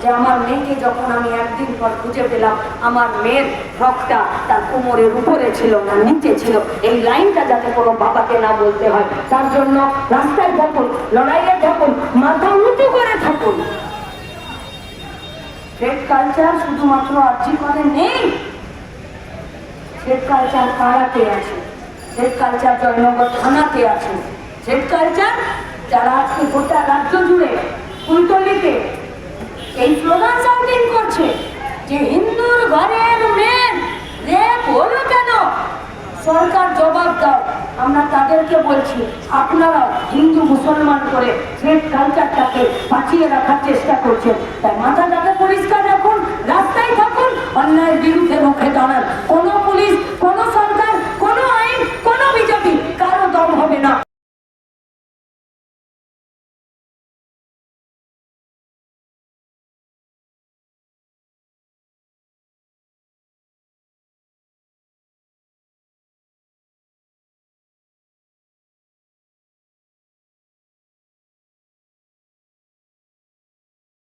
যে আমার মেয়েকে যখন আমি একদিন পর খুঁজে পেলাম, আমার মেয়ের ফ্রকটা তার কোমরের উপরে ছিল না, নিচে ছিল। এই লাইনটা যাতে কোনো বাবাকে না বলতে হয়। তার জন্য রাস্তায় থাকুন, লড়াইয়ে থাকুন, মাথা উঁচু করে থাকুন। কালচার শুধুমাত্র আর্জি করে নেই। ট্রেড কালচার পাড়াতে আছে। কালচার জয়নগর থানাতে আছে। ট্রেড কালচার যারা আজকে গোটা রাজ্য জুড়ে কুলতলিতে এই স্লোগান সাউন্ডিং করছে যে হিন্দুর ঘরের মেন রেপ হলো কেন? সরকার জবাব দাও। আমরা তাদেরকে বলছি আপনারা হিন্দু মুসলমান করে রেপ কালচারটাকে বাঁচিয়ে রাখার চেষ্টা করছেন। তাই মাথাটাকে পরিষ্কার রাখুন, রাস্তায় থাকুন, অন্যায়ের বিরুদ্ধে রুখে দাঁড়ান। কোনো পুলিশ, কোনো সরকার, কোনো আইন, কোনো বিজেপি, কারও দম হবে না।